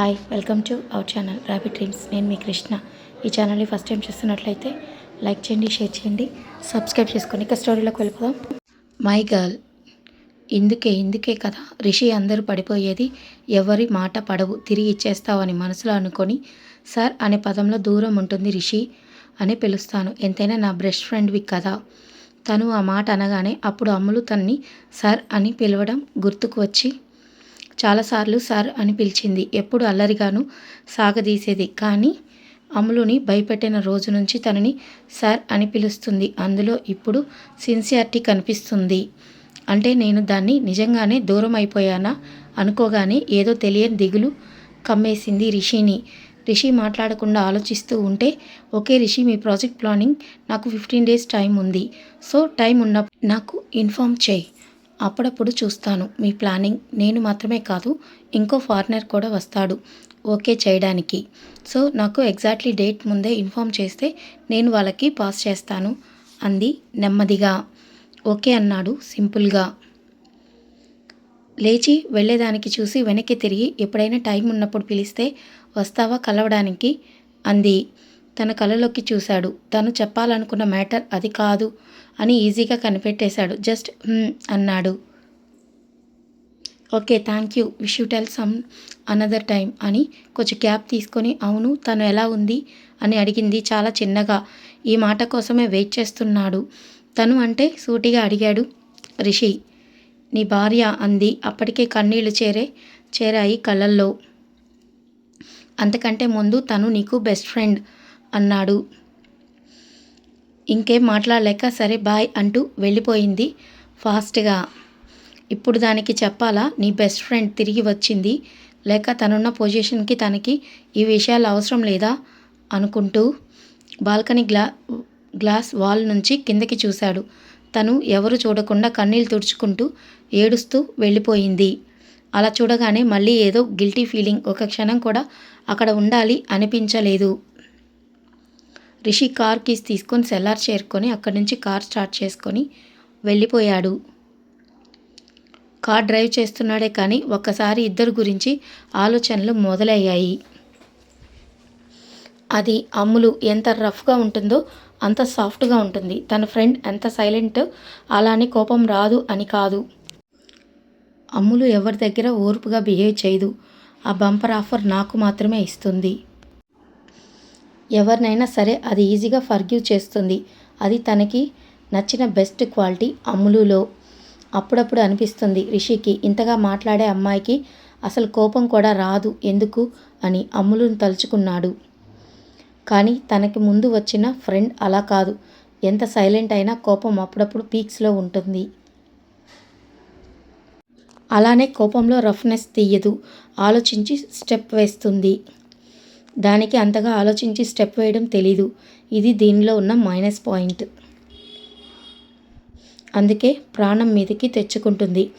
Hi welcome to our channel rapid dreams నేను మీ కృష్ణ. ఈ ఛానల్ని ఫస్ట్ టైం చూస్తున్నట్లయితే లైక్ చేయండి షేర్ చేయండి సబ్స్క్రైబ్ చేసుకొని ఇక స్టోరీలోకి వెళ్ళిపోదాం. మై గర్ల్ ఇందుకే ఇందుకే కదా రిషి అందరూ పడిపోయేది. ఎవరి మాట పడవు తిరిగి ఇచ్చేస్తావని మనసులో అనుకొని సార్ అనే పదంలో దూరం ఉంటుంది రిషి అని పిలుస్తాను. ఎంతైనా నా బెస్ట్ ఫ్రెండ్వి కదా. తను ఆ మాట అనగానే అప్పుడు అమ్ములు తన్ని సార్ అని పిలవడం గుర్తుకు వచ్చి చాలాసార్లు సార్ అని పిలిచింది. ఎప్పుడు అల్లరిగాను సాగదీసేది. కానీ అమలుని భయపెట్టిన రోజు నుంచి తనని సార్ అని పిలుస్తుంది. అందులో ఇప్పుడు సిన్సియారిటీ కనిపిస్తుంది. అంటే నేను దాన్ని నిజంగానే దూరం అయిపోయానా? అనుకోగానే ఏదో తెలియని దిగులు కమ్మేసింది రిషిని. రిషి మాట్లాడకుండా ఆలోచిస్తూ ఉంటే ఓకే రిషి మీ ప్రాజెక్ట్ ప్లానింగ్ నాకు ఫిఫ్టీన్ డేస్ టైం ఉంది. సో టైం ఉన్నప్పుడు నాకు ఇన్ఫామ్ చేయి. అప్పుడప్పుడు చూస్తాను. మీ ప్లానింగ్ నేను మాత్రమే కాదు ఇంకో ఫారినర్ కూడా వస్తాడు. ఓకే చేయడానికి. సో నాకు ఎగ్జాక్ట్లీ డేట్ ముందే ఇన్ఫామ్ చేస్తే నేను వాళ్ళకి పాస్ చేస్తాను అంది నెమ్మదిగా. ఓకే అన్నాడు సింపుల్గా. లేచి వెళ్ళేదానికి చూసి వెనక్కి తిరిగి ఎప్పుడైనా టైం ఉన్నప్పుడు పిలిస్తే వస్తావా కలవడానికి? అంది. తన కళ్ళలోకి చూశాడు. తను చెప్పాలనుకున్న మ్యాటర్ అది కాదు అని ఈజీగా కనిపెట్టేశాడు. జస్ట్ అన్నాడు. Okay thank you. Wish you tell some another time అని కొంచెం క్యాప్ తీసుకొని అవును తను ఎలా ఉంది అని అడిగింది. చాలా చిన్నగా. ఈ మాట కోసమే వెయిట్ చేస్తున్నాడు. తను అంటే సూటిగా అడిగాడు. రిషి నీ భార్య అంది. అప్పటికే కన్నీళ్ళు చేరే చేరాయి కళ్ళల్లో. అంతకంటే ముందు తను నీకు బెస్ట్ ఫ్రెండ్ అన్నాడు. ఇంకేం మాట్లాడలేక సరే బాయ్ అంటూ వెళ్ళిపోయింది ఫాస్ట్గా. ఇప్పుడు దానికి చెప్పాలా? నీ బెస్ట్ ఫ్రెండ్ తిరిగి వచ్చింది. లేక తనున్న పొజిషన్కి తనకి ఈ విషయాలు అవసరం లేదా? అనుకుంటూ బాల్కనీ గ్లా గ్లాస్ వాల్ నుంచి కిందకి చూశాడు. తను ఎవరు చూడకుండా కన్నీళ్ళు తుడుచుకుంటూ ఏడుస్తూ వెళ్ళిపోయింది. అలా చూడగానే మళ్ళీ ఏదో గిల్టీ ఫీలింగ్ ఒక క్షణం కూడా అక్కడ ఉండాలి అనిపించలేదు. రిషి కార్ కీస్ తీసుకొని సెల్లార్ చేరుకొని అక్కడి నుంచి కార్ స్టార్ట్ చేసుకొని వెళ్ళిపోయాడు. కార్ డ్రైవ్ చేస్తున్నాడే కానీ ఒక్కసారి ఇద్దరు గురించి ఆలోచనలు మొదలయ్యాయి. అది అమ్ములు ఎంత రఫ్గా ఉంటుందో అంత సాఫ్ట్గా ఉంటుంది. తన ఫ్రెండ్ ఎంత సైలెంట్? అలానే కోపం రాదు అని కాదు. అమ్ములు ఎవరి దగ్గర ఓర్పుగా బిహేవ్ చేయదు. ఆ బంపర్ ఆఫర్ నాకు మాత్రమే ఇస్తుంది. ఎవరినైనా సరే అది ఈజీగా ఫర్గివ్ చేస్తుంది. అది తనకి నచ్చిన బెస్ట్ క్వాలిటీ అమ్ములులో అప్పుడప్పుడు అనిపిస్తుంది. రిషికి ఇంతగా మాట్లాడే అమ్మాయికి అసలు కోపం కూడా రాదు. ఎందుకు? అని అమ్ములును తలుచుకున్నాడు. కానీ తనకి ముందు వచ్చిన ఫ్రెండ్ అలా కాదు. ఎంత సైలెంట్ అయినా కోపం అప్పుడప్పుడు పీక్స్లో ఉంటుంది. అలానే కోపంలో రఫ్నెస్ తీయదు. ఆలోచించి స్టెప్ వేస్తుంది. దానికి అంతగా ఆలోచించి స్టెప్ వేయడం తెలీదు. ఇది దీనిలో ఉన్న మైనస్ పాయింట్. అందుకే ప్రాణం మీదకి తెచ్చుకుంటుంది.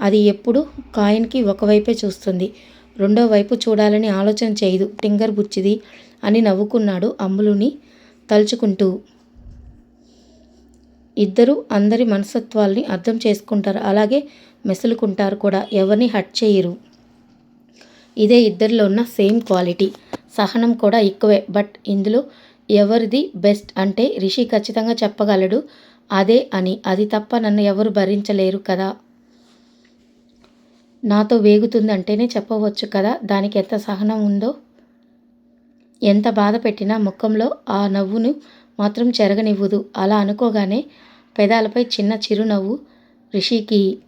అది ఎప్పుడు కాయిన్కి ఒకవైపే చూస్తుంది. రెండో వైపు చూడాలని ఆలోచన చేయదు. టింగర్ బుచ్చిది అని నవ్వుకున్నాడు అమ్ములుని తలుచుకుంటూ. ఇద్దరు అందరి మనస్తత్వాల్ని అర్థం చేసుకుంటారు. అలాగే మెసులుకుంటారు కూడా. ఎవరిని హట్ చేయరు. ఇదే ఇద్దరిలో ఉన్న సేమ్ క్వాలిటీ. సహనం కూడా ఎక్కువే. బట్ ఇందులో ఎవరిది బెస్ట్ అంటే రిషి ఖచ్చితంగా చెప్పగలడు. అదే అని. అది తప్ప నన్ను ఎవరు భరించలేరు కదా? నాతో వేగుతుందంటేనే చెప్పవచ్చు కదా? దానికి ఎంత సహనం ఉందో? ఎంత బాధ పెట్టినా ముఖంలో ఆ నవ్వును మాత్రం చెరగనివ్వదు. అలా అనుకోగానే పెదాలపై చిన్న చిరునవ్వు రిషికి.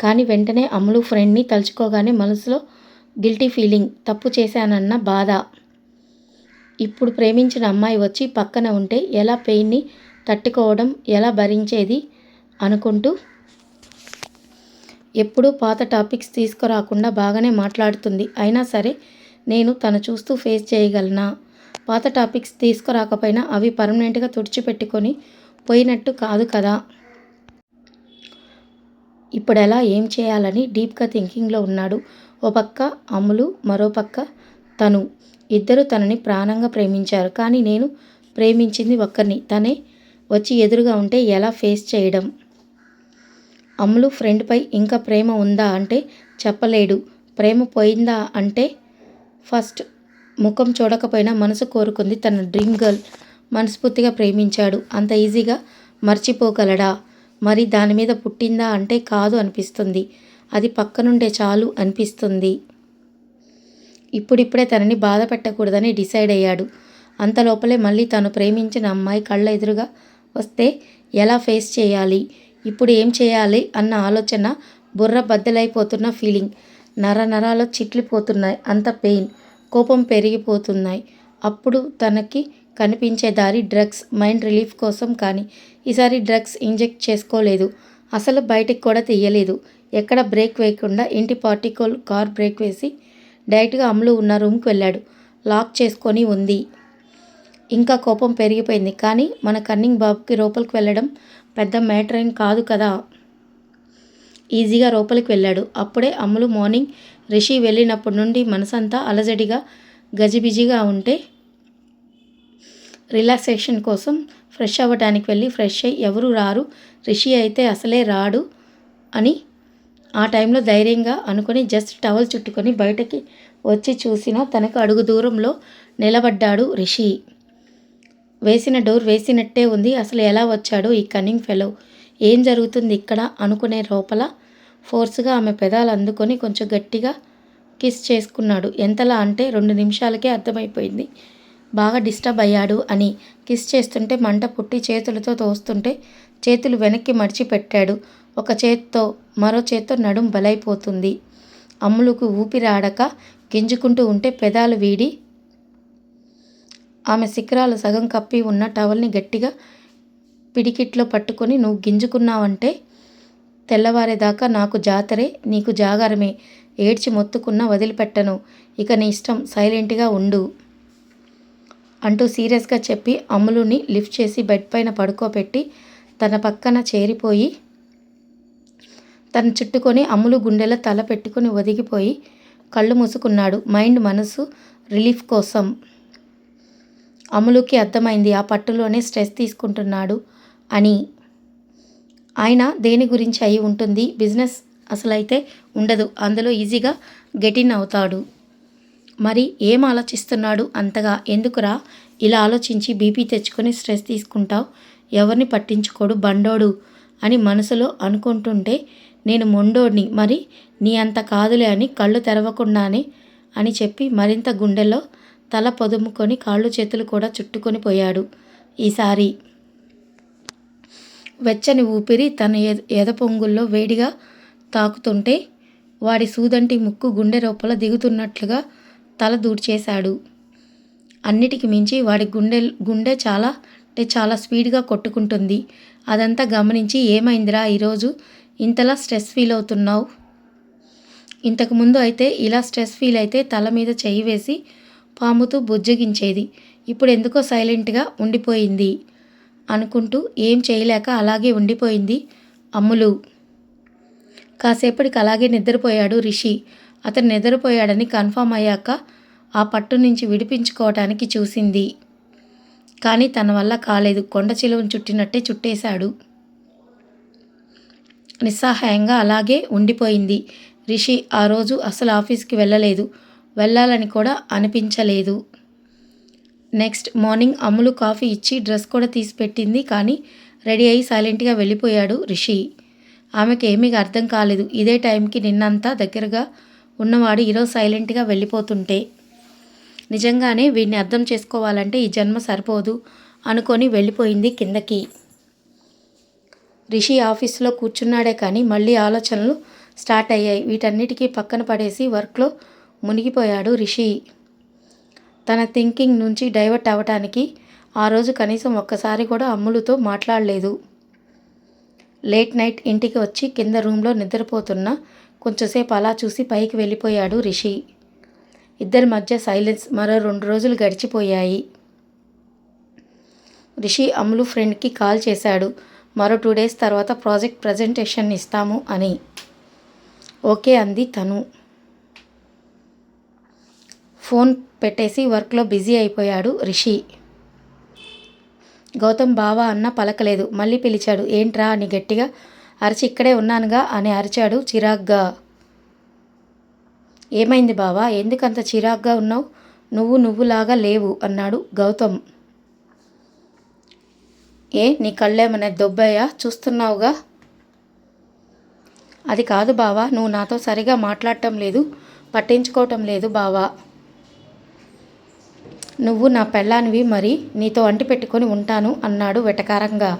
కానీ వెంటనే అమ్ములు ఫ్రెండ్ని తలుచుకోగానే మనసులో గిల్టీ ఫీలింగ్ తప్పు చేశానన్న బాధ. ఇప్పుడు ప్రేమించిన అమ్మాయి వచ్చి పక్కన ఉంటే ఎలా పెయిన్ని తట్టుకోవడం ఎలా భరించేది అనుకుంటూ ఎప్పుడూ పాత టాపిక్స్ తీసుకురాకుండా బాగానే మాట్లాడుతుంది. అయినా సరే నేను తను చూస్తూ ఫేస్ చేయగలనా? పాత టాపిక్స్ తీసుకురాకపోయినా అవి పర్మనెంట్గా తుడిచిపెట్టుకొని పోయినట్టు కాదు కదా? ఇప్పుడు ఎలా ఏం చేయాలని డీప్గా థింకింగ్లో ఉన్నాడు. ఓ పక్క అమ్ములు మరో పక్క తను. ఇద్దరు తనని ప్రాణంగా ప్రేమించారు. కానీ నేను ప్రేమించింది ఒక్కరిని. తనే వచ్చి ఎదురుగా ఉంటే ఎలా ఫేస్ చేయడం? అమ్ములు ఫ్రెండ్పై ఇంకా ప్రేమ ఉందా అంటే చెప్పలేడు. ప్రేమ పోయిందా అంటే ఫస్ట్ ముఖం చూడకపోయినా మనసు కోరుకుంది తన డ్రీమ్ గర్ల్. మనస్ఫూర్తిగా ప్రేమించాడు. అంత ఈజీగా మర్చిపోగలడా? మరి దాని మీద పుట్టిందా అంటే కాదు అనిపిస్తుంది. అది పక్కనుండే చాలు అనిపిస్తుంది. ఇప్పుడిప్పుడే తనని బాధ పెట్టకూడదని డిసైడ్ అయ్యాడు. అంతలోపలే మళ్ళీ తను ప్రేమించిన అమ్మాయి కళ్ళ ఎదురుగా వస్తే ఎలా ఫేస్ చేయాలి? ఇప్పుడు ఏం చేయాలి? అన్న ఆలోచన బుర్ర బద్దలైపోతున్న ఫీలింగ్. నర నరాలు చిట్లిపోతున్నాయి. అంత పెయిన్. కోపం పెరిగిపోతున్నాయి. అప్పుడు తనకి కనిపించే దారి డ్రగ్స్ మైండ్ రిలీఫ్ కోసం కానీ ఈసారి డ్రగ్స్ ఇంజెక్ట్ చేసుకోలేదు. అసలు బయటికి కూడా తీయలేదు. ఎక్కడ బ్రేక్ వేయకుండా ఇంటి పార్టికల్ కార్ బ్రేక్ వేసి డైరెక్ట్గా అమ్ములు ఉన్న రూమ్కి వెళ్ళాడు. లాక్ చేసుకొని ఉంది. ఇంకా కోపం పెరిగిపోయింది. కానీ మన కన్నింగ్ బాబుకి లోపలికి వెళ్ళడం పెద్ద మ్యాటర్ ఏం కాదు కదా? ఈజీగా లోపలికి వెళ్ళాడు. అప్పుడే అమ్ములు మార్నింగ్ రిషి వెళ్ళినప్పటి నుండి మనసంతా అలజడిగా గజిబిజిగా ఉంటే రిలాక్సేషన్ కోసం ఫ్రెష్ అవ్వడానికి వెళ్ళి ఫ్రెష్ అయ్యి ఎవరు రారు? రిషి అయితే అసలే రాడు అని ఆ టైంలో ధైర్యంగా అనుకుని జస్ట్ టవల్ చుట్టుకొని బయటకి వచ్చి చూసినా తనకు అడుగు దూరంలో నిలబడ్డాడు రిషి. వేసిన డోర్ వేసినట్టే ఉంది. అసలు ఎలా వచ్చాడు ఈ కన్నింగ్ ఫెలో ఏం జరుగుతుంది ఇక్కడ? అనుకునే లోపల ఫోర్స్గా ఆమె పెదాలు అందుకొని కొంచెం గట్టిగా కిస్ చేసుకున్నాడు. ఎంతలా అంటే రెండు నిమిషాలకే అర్థమైపోయింది. బాగా డిస్టర్బ్ అయ్యాడు అని కిస్ చేస్తుంటే మంట పుట్టి చేతులతో తోస్తుంటే చేతులు వెనక్కి మడిచి పెట్టాడు ఒక చేత్తో మరో చేత్తో నడుం బలైపోతుంది. అమ్ములకు ఊపిరాడక గింజుకుంటూ ఉంటే పెదాలు వీడి ఆమె శిఖరాలు సగం కప్పి ఉన్న టవల్ని గట్టిగా పిడికిట్లో పట్టుకొని నువ్వు గింజుకున్నావంటే తెల్లవారేదాకా నాకు జాతరే నీకు జాగారమే. ఏడ్చి మొత్తుకున్నా వదిలిపెట్టను. ఇక నీ ఇష్టం సైలెంట్గా ఉండు అంటూ సీరియస్గా చెప్పి అమ్ములుని లిఫ్ట్ చేసి బెడ్ పైన పడుకోబెట్టి తన పక్కన చేరిపోయి తను చుట్టుకొని అమ్ములు గుండెల తల పెట్టుకుని ఒదిగిపోయి కళ్ళు మూసుకున్నాడు. మైండ్ మనసు రిలీఫ్ కోసం. అమ్ములుకి అర్థమైంది ఆ పట్టులోనే స్ట్రెస్ తీసుకుంటున్నాడు అని. ఆయన దేని గురించి అయి ఉంటుంది? బిజినెస్ అసలైతే ఉండదు. అందులో ఈజీగా గెటిన్ అవుతాడు. మరి ఏం ఆలోచిస్తున్నాడు అంతగా? ఎందుకురా ఇలా ఆలోచించి బీపీ తెచ్చుకొని స్ట్రెస్ తీసుకుంటావు? ఎవరిని పట్టించుకోడు బండోడు అని మనసులో అనుకుంటుంటే నేను మొండోడిని. మరి నీ అంత కాదులే అని కళ్ళు తెరవకుండానే అని చెప్పి మరింత గుండెలో తల పొదుముకొని కాళ్ళు చేతులు కూడా చుట్టుకొని పోయాడు ఈసారి. వెచ్చని ఊపిరి తన ఎద ఎద పొంగుల్లో వేడిగా తాకుతుంటే వాడి సూదంటి ముక్కు గుండె లోపల దిగుతున్నట్లుగా తల దూడ్చేశాడు. అన్నిటికి మించి వాడి గుండె గుండె చాలా అంటే చాలా స్పీడ్గా కొట్టుకుంటుంది. అదంతా గమనించి ఏమైందిరా ఈరోజు? ఇంతలా స్ట్రెస్ ఫీల్ అవుతున్నావు? ఇంతకుముందు అయితే ఇలా స్ట్రెస్ ఫీల్ అయితే తల మీద చేయి వేసి పాముతూ బుజ్జగించేది. ఇప్పుడు ఎందుకో సైలెంట్గా ఉండిపోయింది అనుకుంటూ ఏం చేయలేక అలాగే ఉండిపోయింది అమ్ములు. కాసేపటికి అలాగే నిద్రపోయాడు రిషి. అతను నిద్రపోయాడని కన్ఫామ్ అయ్యాక ఆ పట్టు నుంచి విడిపించుకోవటానికి చూసింది. కానీ తన వల్ల కాలేదు. కొండ చిలువను చుట్టినట్టే చుట్టేశాడు. నిస్సహాయంగా అలాగే ఉండిపోయింది. రిషి ఆ రోజు అసలు ఆఫీస్కి వెళ్ళలేదు. వెళ్ళాలని కూడా అనిపించలేదు. నెక్స్ట్ మార్నింగ్ అమ్ములు కాఫీ ఇచ్చి డ్రెస్ కూడా తీసి పెట్టింది కానీ రెడీ అయ్యి సైలెంట్గా వెళ్ళిపోయాడు రిషి. ఆమెకి ఏమీ అర్థం కాలేదు. ఇదే టైంకి నిన్నంతా దగ్గరగా ఉన్నవాడు ఈరోజు సైలెంట్గా వెళ్ళిపోతుంటే. నిజంగానే వీడిని అర్థం చేసుకోవాలంటే ఈ జన్మ సరిపోదు అనుకొని వెళ్ళిపోయింది కిందకి. రిషి ఆఫీస్లో కూర్చున్నాడే కానీ మళ్ళీ ఆలోచనలు స్టార్ట్ అయ్యాయి. వీటన్నిటికీ పక్కన పడేసి వర్క్లో మునిగిపోయాడు రిషి. తన థింకింగ్ నుంచి డైవర్ట్ అవ్వటానికి ఆ రోజు కనీసం ఒక్కసారి కూడా అమ్ములతో మాట్లాడలేదు. లేట్ నైట్ ఇంటికి వచ్చి కింద రూమ్లో నిద్రపోతున్న కొంచెంసేపు అలా చూసి పైకి వెళ్ళిపోయాడు రిషి. ఇద్దరి మధ్య సైలెన్స్ మరో రెండు రోజులు గడిచిపోయాయి. రిషి అమ్ములు ఫ్రెండ్కి కాల్ చేశాడు. మరో టూ డేస్ తర్వాత ప్రాజెక్ట్ ప్రజెంటేషన్ ఇస్తాము అని. ఓకే అంది తను. ఫోన్ పెట్టేసి వర్క్లో బిజీ అయిపోయాడు రిషి. గౌతమ్ బావా అన్న పలకలేదు. మళ్ళీ పిలిచాడు. ఏంట్రా అని గట్టిగా. అరిచి ఇక్కడే ఉన్నానుగా అని అరిచాడు చిరాగ్గా. ఏమైంది బావా? ఎందుకంత చిరాగ్గా ఉన్నావు? నువ్వు నువ్వులాగా లేవు అన్నాడు గౌతమ్. ఏ నీ కళ్ళేమన్నా దొబ్బయ్యా చూస్తున్నావుగా? అది కాదు బావా నువ్వు నాతో సరిగా మాట్లాడటం లేదు పట్టించుకోవటం లేదు బావా. నువ్వు నా పెళ్ళానివి మరి నీతో అంటి పెట్టుకొని ఉంటాను అన్నాడు వెటకారంగా.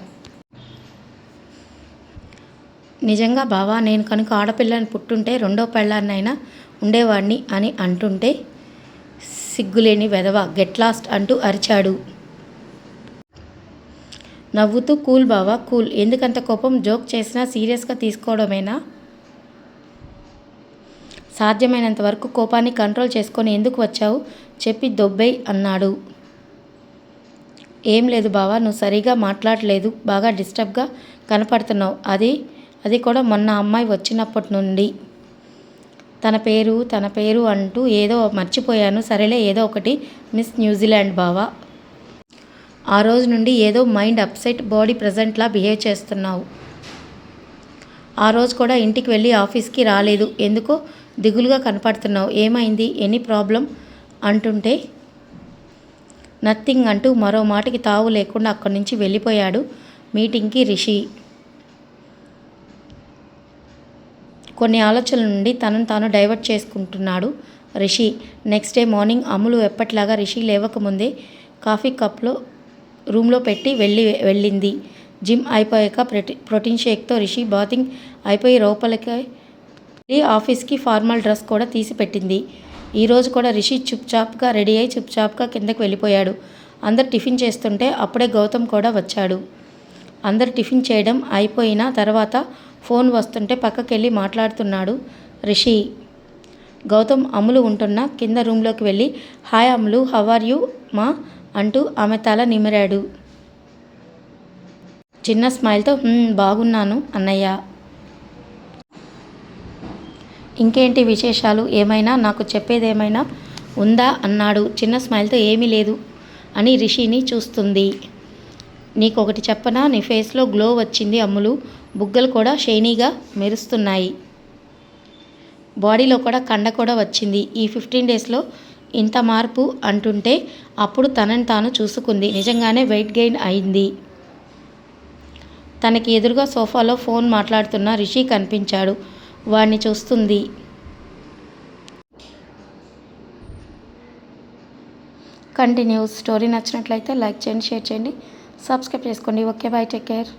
నిజంగా బావా నేను కనుక ఆడపిల్లని పుట్టుంటే రెండో పెళ్ళాన్నైనా ఉండేవాడిని అని అంటుంటే సిగ్గులేని వెధవ గెట్ లాస్ట్ అంటూ అరిచాడు. నవ్వుతూ కూల్ బావా కూల్. ఎందుకంత కోపం జోక్ చేసినా సీరియస్గా తీసుకోవడమేనా? సాధ్యమైనంత వరకు కోపాన్ని కంట్రోల్ చేసుకొని ఎందుకు వచ్చావు? చెప్పి దొబ్బై అన్నాడు. ఏం లేదు బావా నువ్వు సరిగా మాట్లాడలేదు. బాగా డిస్టర్బ్గా కనపడుతున్నావు. అది అది కూడా మొన్న అమ్మాయి వచ్చినప్పటి నుండి. తన పేరు తన పేరు అంటూ ఏదో మర్చిపోయాను. సరేలే ఏదో ఒకటి. మిస్ న్యూజిలాండ్ బావా. ఆ రోజు నుండి ఏదో మైండ్ అప్సెట్ బాడీ ప్రజెంట్లా బిహేవ్ చేస్తున్నావు. ఆ రోజు కూడా ఇంటికి వెళ్ళి ఆఫీస్కి రాలేదు. ఎందుకో? దిగులుగా కనపడుతున్నావు. ఏమైంది? ఎనీ ప్రాబ్లం అంటుంటే నథింగ్ అంటూ మరో మాటకి తావు లేకుండా అక్కడి నుంచి వెళ్ళిపోయాడు మీటింగ్కి రిషి. కొన్ని ఆలోచనల నుండి తనను తాను డైవర్ట్ చేసుకుంటున్నాడు Rishi. Next day morning Ammulu ఎప్పటిలాగా Rishi లేవకముందే కాఫీ కప్లో రూమ్లో పెట్టి వెళ్ళి వెళ్ళింది. జిమ్ అయిపోయాక ప్రోటీ ప్రోటీన్ షేక్తో రిషి బాతింగ్ అయిపోయి లోపలికి ఆఫీస్కి ఫార్మల్ డ్రెస్ కూడా తీసి పెట్టింది ఈరోజు కూడా రిషి చుప్చాప్గా రెడీ అయి చుప్చాప్గా కిందకి వెళ్ళిపోయాడు. అందరు టిఫిన్ చేస్తుంటే అప్పుడే గౌతమ్ కూడా వచ్చాడు. అందరు టిఫిన్ చేయడం అయిపోయిన తర్వాత ఫోన్ వస్తుంటే పక్కకెళ్ళి మాట్లాడుతున్నాడు రిషి. గౌతమ్ అమ్ములు ఉంటున్న కింద రూమ్లోకి వెళ్ళి hi Ammulu how are you మా అంటూ ఆమె తల నిమిరాడు. చిన్న స్మైల్తో బాగున్నాను అన్నయ్య. ఇంకేంటి విశేషాలు? ఏమైనా? నాకు చెప్పేదేమైనా ఉందా? అన్నాడు. చిన్న స్మైల్తో ఏమీ లేదు అని రిషిని చూస్తుంది. నీకు ఒకటి చెప్పనా? నీ ఫేస్లో గ్లో వచ్చింది అమ్ములు. బుగ్గలు కూడా షైనీగా మెరుస్తున్నాయి. బాడీలో కూడా కండ కూడా వచ్చింది. ఈ ఫిఫ్టీన్ డేస్లో ఇంత మార్పు అంటుంటే అప్పుడు తనని తాను చూసుకుంది. నిజంగానే వెయిట్ గెయిన్ అయింది. తనకి ఎదురుగా సోఫాలో ఫోన్ మాట్లాడుతున్న రిషి కనిపించాడు. వాడిని చూస్తుంది. కంటిన్యూస్ స్టోరీ నచ్చినట్లయితే లైక్ చేయండి షేర్ చేయండి. సబ్స్క్రైబ్ చేసుకోండి. Okay bye. Take care.